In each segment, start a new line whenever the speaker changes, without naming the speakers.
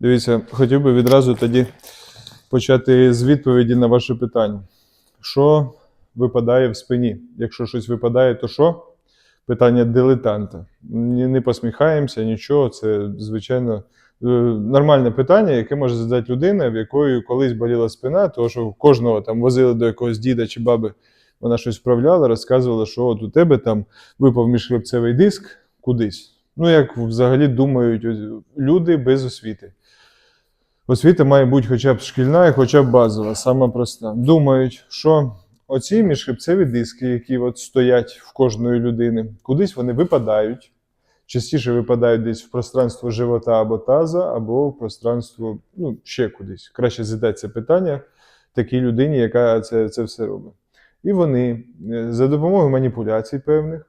Дивіться, хотів би відразу тоді почати з відповіді на ваше питання. Що випадає в спині? Якщо щось випадає, то що? Питання дилетанта. Не посміхаємося, нічого. Це, звичайно, е, нормальне питання, яке може задати людина, в якої колись боліла спина, тому що кожного там возили до якогось діда чи баби, вона щось вправляла, розказувала, що от у тебе там випав міжхребцевий диск кудись. Ну, як взагалі думають люди без освіти. Освіта має бути хоча б шкільна і хоча б базова, сама проста. Думають, що оці міжхребцеві диски, які от стоять в кожної людини, кудись вони випадають. Частіше випадають десь в пространство живота або таза, або в пространство, ну, ще кудись. Краще задати питання такій людині, яка це, це все робить. І вони е, за допомогою маніпуляцій певних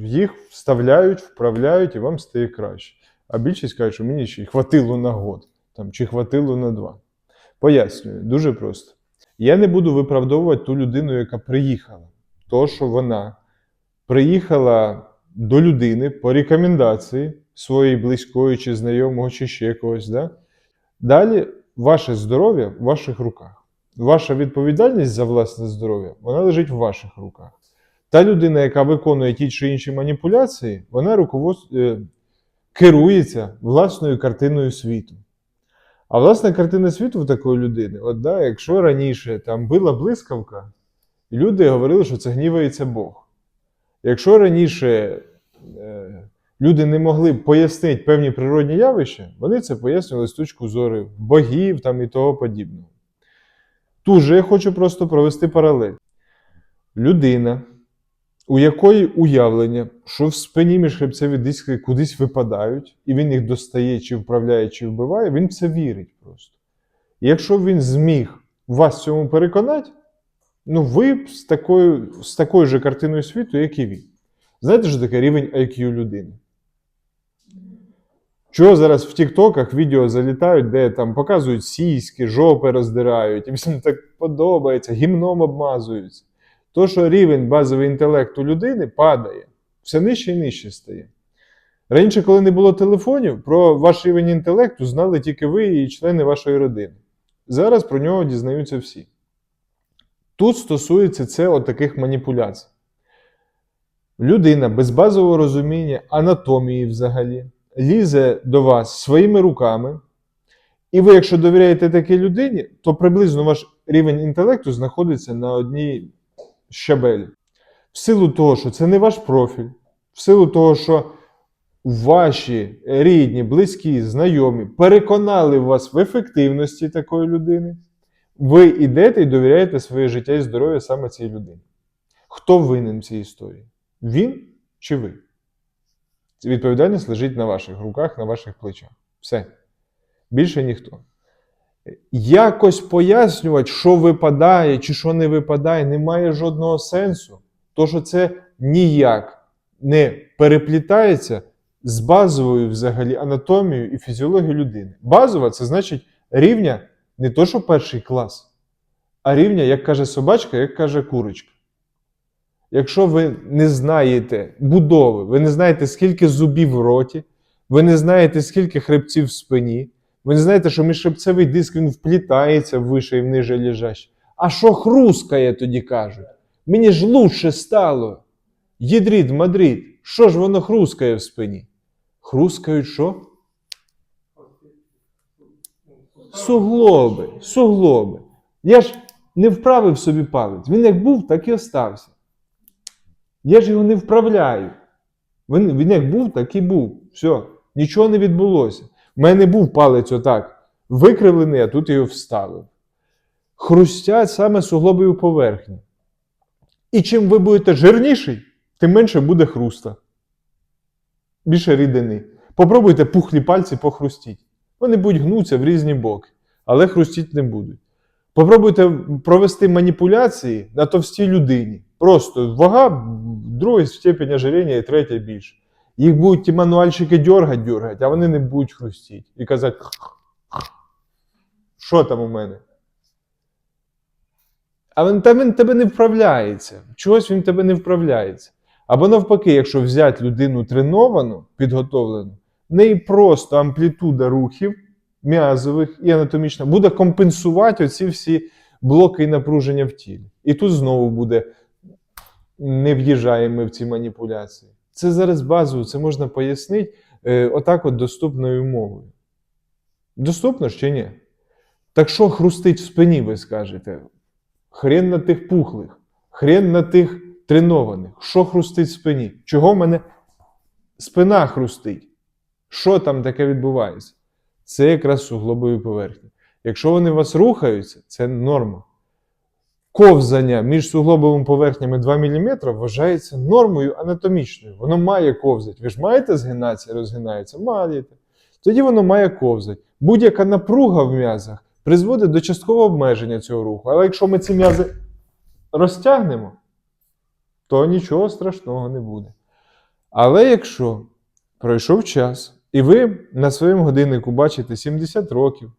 їх вставляють, вправляють, і вам стає краще. А більшість каже, що мені ще й хватило на год, там, чи хватило на два. Пояснюю, дуже просто. Я не буду виправдовувати ту людину, яка приїхала. То, що вона приїхала до людини по рекомендації своєї близької чи знайомого, чи ще когось. Да? Далі ваше здоров'я в ваших руках. Ваша відповідальність за власне здоров'я вона лежить в ваших руках. Та людина, яка виконує ті чи інші маніпуляції, вона е, керується власною картиною світу. А власна картина світу в такої людини, от да, якщо раніше там била блискавка, люди говорили, що це гнівається Бог. Якщо раніше е, люди не могли пояснити певні природні явища, вони це пояснювали з точки зору богів там і того подібного. Тут же я хочу просто провести паралель. Людина, у якої уявлення, що в спині міжхребцеві диски кудись випадають, і він їх достає, чи вправляє, чи вбиває, він в це вірить просто. І якщо він зміг вас цьому переконати, ну ви з такою, з такою же картиною світу, як і він. Знаєте, що таке рівень IQ людини? Чого зараз в Тіктоках відео залітають, де там показують сіськи, жопи роздирають, і всім так подобається, гімном обмазуються. То, що рівень базовий інтелекту людини падає, все нижче і нижче стає. Раніше, коли не було телефонів, про ваш рівень інтелекту знали тільки ви і члени вашої родини. Зараз про нього дізнаються всі. Тут стосується це таких маніпуляцій. Людина без базового розуміння анатомії взагалі лізе до вас своїми руками, і ви, якщо довіряєте такій людині, то приблизно ваш рівень інтелекту знаходиться на одній щабелі. В силу того, що це не ваш профіль, в силу того, що ваші рідні, близькі, знайомі переконали вас в ефективності такої людини, ви йдете і довіряєте своє життя і здоров'я саме цій людині. Хто винен в цій історії? Він чи ви? Відповідальність лежить на ваших руках, на ваших плечах. Все. Більше ніхто. Якось пояснювати, що випадає чи що не випадає, немає жодного сенсу. То, що це ніяк не переплітається з базовою взагалі анатомією і фізіологією людини. Базова це значить рівня не то, що перший клас, а рівня, як каже собачка, як каже курочка. Якщо ви не знаєте будови, ви не знаєте, скільки зубів в роті, ви не знаєте, скільки хребців в спині, ви не знаєте, що міжхребцевий диск він вплітається в вище і в ниже лежащ. А що хрускає, тоді кажуть? Мені ж лучше стало. Єдрід, Мадрид, що ж воно хрускає в спині? Хрускають що? Суглоби, суглоби. Я ж не вправив собі палець. Він як був, так і остався. Я ж його не вправляю. Він, він як був, так і був. Все, нічого не відбулося. У мене був палець отак викривлений, а тут його вставив. Хрустять саме суглобою поверхні. І чим ви будете жирніший, тим менше буде хруста. Більше рідини. Попробуйте пухлі пальці похрустіть. Вони будуть гнуться в різні боки, але хрустіть не будуть. Попробуйте провести маніпуляції на товстій людині. Просто вага, другий степень ожирення і третя більше. Їх будуть ті мануальщики дергати, дергати, а вони не будуть хрустіти. І казати, що там у мене? А він, та він тебе не вправляється. Чогось він тебе не вправляється. Або навпаки, якщо взяти людину треновану, підготовлену, в неї просто амплітуда рухів м'язових і анатомічна, буде компенсувати оці всі блоки і напруження в тілі. І тут знову буде не в'їжджаємо ми в ці маніпуляції. Це зараз базово, це можна пояснити е, отак от доступною мовою. Доступно ж чи ні? Так що хрустить в спині, ви скажете? Хрен на тих пухлих, хрен на тих тренованих. Що хрустить в спині? Чого в мене спина хрустить? Що там таке відбувається? Це якраз суглобові поверхні. Якщо вони у вас рухаються, це норма. Ковзання між суглобовими поверхнями 2 мм вважається нормою анатомічною. Воно має ковзати. Ви ж маєте згинатися, розгинається? Маєте. Тоді воно має ковзати. Будь-яка напруга в м'язах призводить до часткового обмеження цього руху. Але якщо ми ці м'язи розтягнемо, то нічого страшного не буде. Але якщо пройшов час, і ви на своєму годиннику бачите 70 років,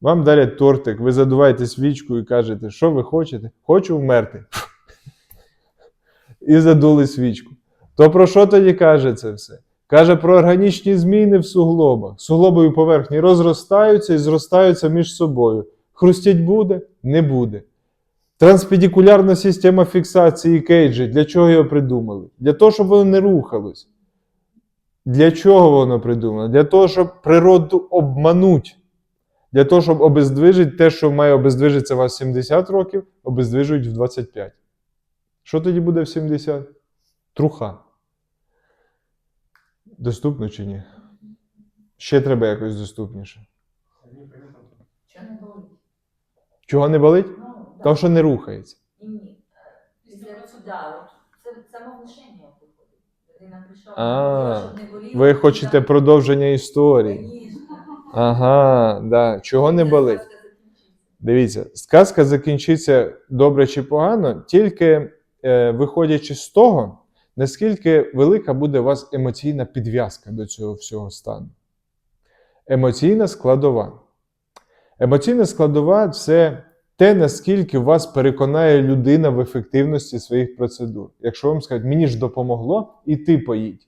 вам дарять тортик, ви задуваєте свічку і кажете, що ви хочете? Хочу вмерти. І задули свічку. То про що тоді каже це все? Каже про органічні зміни в суглобах. Суглобові поверхні розростаються і зростаються між собою. Хрустіть буде? Не буде. Транспедикулярна система фіксації кейджі. Для чого його придумали? Для того, щоб воно не рухалось. Для чого воно придумано? Для того, щоб природу обмануть. Для того, щоб обездвижити те, що має обездвижитися вас в 70 років, обездвижують в 25. Що тоді буде в 70? Труха. Доступно чи ні? Ще треба якось доступніше.
Що не болить?
Чого не болить?
Ну, да.
Що не рухається.
Ні. Це самовнушення виходить.
Ви хочете продовження історії. Ага, да. Чого не болить? Дивіться, сказка закінчиться добре чи погано, тільки е, виходячи з того, наскільки велика буде у вас емоційна підв'язка до цього всього стану. Емоційна складова. Емоційна складова це те, наскільки вас переконає людина в ефективності своїх процедур. Якщо вам скажуть, мені ж допомогло, і ти поїдь.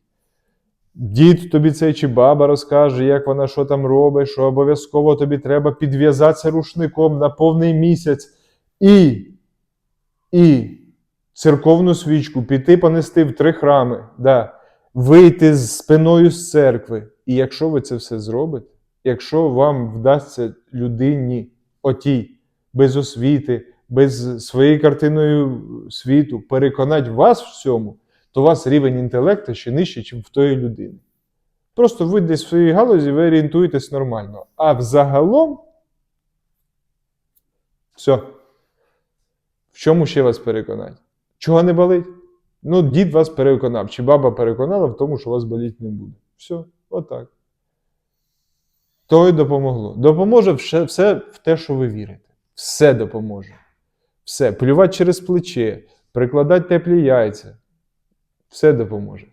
Дід тобі це чи баба розкаже, як вона що там робить, що обов'язково тобі треба підв'язатися рушником на повний місяць і, і церковну свічку піти понести в три храми, да, вийти з спиною з церкви. І якщо ви це все зробите, якщо вам вдасться людині отій, без освіти, без своєї картиною світу, переконати вас в цьому, то у вас рівень інтелекту ще нижче, ніж в тої людини. Просто ви десь в своїй галузі ви орієнтуєтесь нормально. А взагалом, все. В чому ще вас переконати? Чого не болить? Ну, дід вас переконав, чи баба переконала в тому, що вас боліть не буде. Все, отак. То й допомогло. Допоможе все, все в те, що ви вірите. Все допоможе. Все. Плювати через плече, прикладати теплі яйця. Все допоможе.